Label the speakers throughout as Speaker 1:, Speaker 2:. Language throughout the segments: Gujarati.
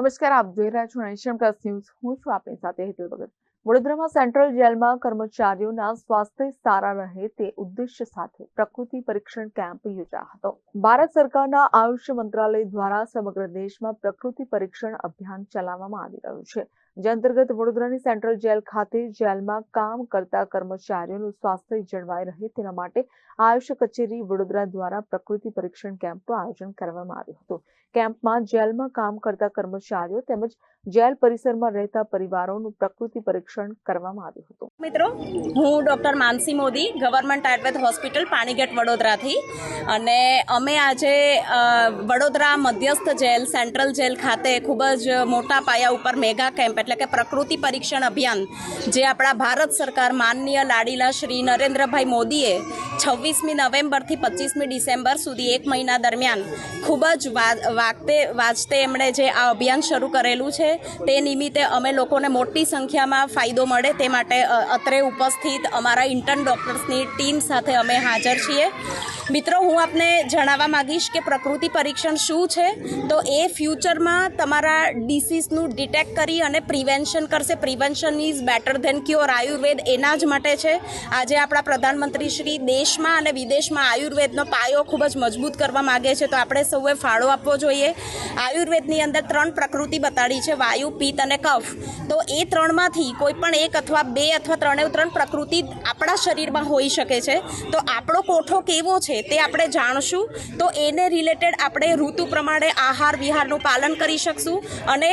Speaker 1: નમસ્કાર, આપ જોઈ રહ્યા છો નેશન ન્યૂઝ. હું છું આપની સાથે હેતુ ભગત. વડોદરામાં સેન્ટ્રલ જેલમાં કર્મચારીઓના સ્વાસ્થ્ય સારા રહે તે ઉદ્દેશ્ય સાથે પ્રકૃતિ પરીક્ષણ કેમ્પ યોજાયો હતો. ભારત સરકારના આયુષ મંત્રાલય દ્વારા સમગ્ર દેશમાં પ્રકૃતિ પરીક્ષણ અભિયાન ચલાવવામાં આવી રહ્યું છે. જે અંતર્ગત વડોદરાની સેન્ટ્રલ જેલ ખાતે જેલમાં કામ કરતા કર્મચારીઓનું સ્વાસ્થ્ય જળવાઈ રહે તેના માટે આયુષ કચેરી વડોદરા દ્વારા પ્રકૃતિ પરીક્ષણ કેમ્પનું આયોજન કરવામાં આવ્યું હતું. કેમ્પમાં જેલમાં કામ કરતા કર્મચારીઓ તેમજ જેલ પરિસરમાં રહેતા પરિવારોનું પ્રકૃતિ પરીક્ષણ કરવામાં આવ્યું હતું.
Speaker 2: મિત્રો, હું doctor Mansi Modi government Ayurved hospital, Panigate વડોદરાથી. અને અમે આજે વડોદરા મધ્યસ્થ જેલ, સેન્ટ્રલ જેલ ખાતે ખૂબ જ મોટા પાયા ઉપર મેગા કેમ્પ એટલે કે પ્રકૃતિ પરીક્ષણ અભિયાન, જે આપણા ભારત સરકાર માનનીય લાડીલા શ્રી નરેન્દ્રભાઈ મોદીએ છવ્વીસમી નવેમ્બરથી પચીસમી ડિસેમ્બર સુધી એક મહિના દરમિયાન ખૂબ જ વાગતે, વાજતે એમણે જે આ અભિયાન શરૂ કરેલું છે, તે નિમિત્તે અમે લોકોને મોટી સંખ્યામાં ફાયદો મળે તે માટે અત્રે ઉપસ્થિત અમારા ઇન્ટર્ન ડૉક્ટર્સની ટીમ સાથે અમે હાજર છીએ. મિત્રો, હું આપને જણાવવા માંગીશ કે પ્રકૃતિ પરીક્ષણ શું છે? તો એ ફ્યુચરમાં તમારા ડિસીઝનું ડિટેક્ટ કરી અને પ્રિવેન્શન કરશે. Prevention is better than cure Ayurveda એના જ માટે છે. આજે આપણા પ્રધાનમંત્રી શ્રી દેશમાં અને વિદેશમાં આયુર્વેદનો પાયો ખૂબ જ મજબૂત કરવા માગે છે. તો આપણે સૌએ ફાળો આપવો જોઈએ. આયુર્વેદની અંદર ત્રણ પ્રકૃતિ બતાડી છે, વાયુ, પિત્ત અને કફ. તો એ ત્રણમાંથી કોઈ પણ એક અથવા બે અથવા ત્રણે ત્રણ પ્રકૃતિ આપણા શરીરમાં હોઈ શકે છે. તો આપણો કોઠો કેવો છે? તે આપણે જાણશું. તો એને રિલેટેડ આપણે ઋતુ પ્રમાણે આહાર વિહારનું પાલન કરી શકશું અને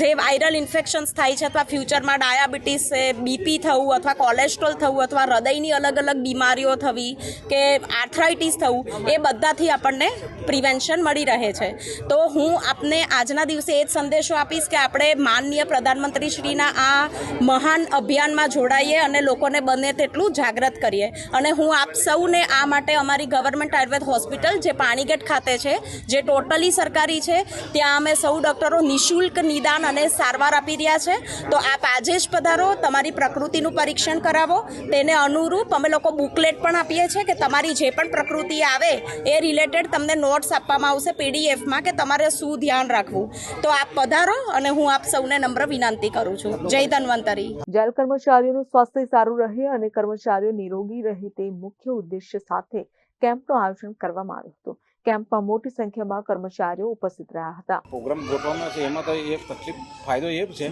Speaker 2: જે વાયરલ ઇન્ફેક્શન્સ થાય છે અથવા ફ્યુચરમાં ડાયાબિટીસ છે બીપી થવું અથવા કોલેસ્ટ્રોલ થવું અથવા હૃદયની અલગ અલગ બીમારીઓ થવી કે આર્થરાઇટીસ થવું, એ બધાથી આપણને પ્રિવેન્શન મળી રહે છે. તો હું આપને આજના દિવસે એ જ સંદેશો આપીશ કે આપણે માનનીય પ્રધાનમંત્રી શ્રીના આ મહાન અભિયાનમાં જોડાઈએ અને લોકોને બને તેટલું જાગૃત કરીએ. અને હું આપ સૌને આ માટે અમારી ગવર્મેન્ટ આયુર્વેદ હોસ્પિટલ, જે પાણીગેટ ખાતે છે, જે ટોટલી સરકારી છે, ત્યાં અમે સૌ ડૉક્ટરો નિઃશુલ્ક નિદાન અને સારવાર આપી રહ્યા છે. તો આપ આજે જ પધારો, તમારી પ્રકૃતિનું પરીક્ષણ કરાવો. તેને અનુરૂપ અમે લોકો બુકલેટ પણ આપીએ છીએ કે તમારી જે પણ પ્રકૃતિ આવે, એ રિલેટેડ તમને નોટ્સ આપવામાં આવશે પીડીએફમાં કે તમારે શું ધ્યાન રાખવું. તો આપ પધારો અને હું આપ સૌને નમ્ર વિનંતી કરું છું. જય ધન્વંતરી.
Speaker 1: જેલ કર્મચારીઓનું સ્વાસ્થ્ય સારું રહે અને કર્મચારીઓ નિરોગી રહે તે મુખ્ય ઉદ્દેશ્ય સાથે કેમ્પનું આયોજન કરવામાં આવ્યું હતું. કેમ્પમાં મોટી સંખ્યામાં કર્મચારીઓ ઉપસ્થિત રહ્યા હતા.
Speaker 3: પ્રોગ્રામ ગોઠવવાનો છે. એમાં તો એક તકલીફ, ફાયદો એ છે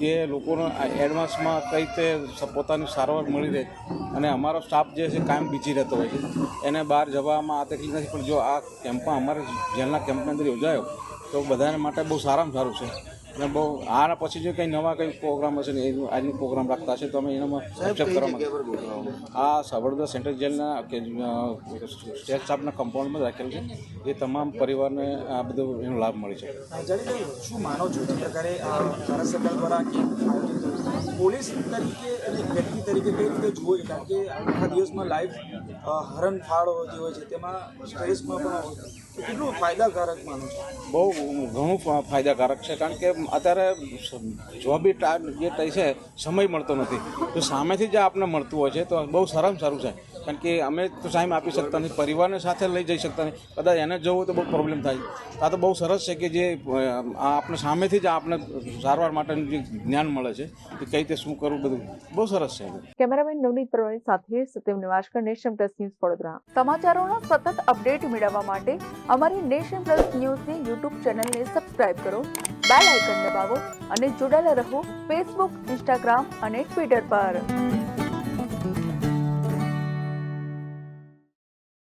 Speaker 3: કે લોકોને એડવાન્સમાં કઈ રીતે પોતાની સારવાર મળી રહે અને અમારો સ્ટાફ જે છે કાયમ બીજી રહેતો હોય છે. એને બહાર જવામાં આ તકલીફ નથી. પણ જો આ કેમ્પમાં અમારે જેલના કેમ્પની અંદર યોજાયો, તો બધાને માટે બહુ સારામાં સારું છે. અને બહુ આના પછી જે કંઈ નવા કંઈ પ્રોગ્રામ હશે ને એનું આજનો પ્રોગ્રામ રાખતા હશે તો અમે એનામાં એક્સેપ્ટ કરવામાં આ સાબરદા સેન્ટ્રલ જેલના સ્ટેટ સ્ટાફના કમ્પાઉન્ડમાં રાખેલું છે. એ તમામ પરિવારને આ બધો એનો લાભ મળી
Speaker 4: છે. શું માનો છો જે પ્રકારે ભારત સરકાર દ્વારા? પોલીસ તરીકે અને વ્યક્તિ તરીકે કઈ રીતે જુઓ કારણ કે આખા દિવસમાં લાઈવ હરણફાળ જે હોય છે તેમાં સ્ટ્રેસમાં પણ કેટલું ફાયદાકારક માનો
Speaker 3: બહુ ઘણું ફાયદાકારક છે, કારણ કે અત્યારે જોબી ટાઈમ જે થઈ છે, સમય મળતો નથી. તો સામેથી જે આપને મળતું હોય છે, તો બહુ સારામાં સારું છે. કારણ કે અમે તો ટાઈમ આપી શકતા નથી પરિવારને સાથે લઈ જઈ શકતા નથી કદાચ એને જવું તો બહુ પ્રોબ્લેમ થાય. આ તો બહુ સરસ છે કે જે આપણે સામેથી જ આપણે સારવાર માટેનું જે જ્ઞાન મળે છે, કે કઈ રીતે શું કરવું બધું. બહુ સરસ છે
Speaker 1: કેમેરામેન નવનીત પરવાની સાથે Satyam Niwaskar Nation Plus News Vadodara. સમાચારોના સતત અપડેટ મેળવવા માટે અમારી નેશન પ્લસ ન્યૂઝની યુટ્યુબ ચેનલને સબસ્ક્રાઇબ કરો, બેલ આઇકન દબાવો અને જોડાયેલા રહો ફેસબુક, ઇન્સ્ટાગ્રામ અને ટ્વિટર પર.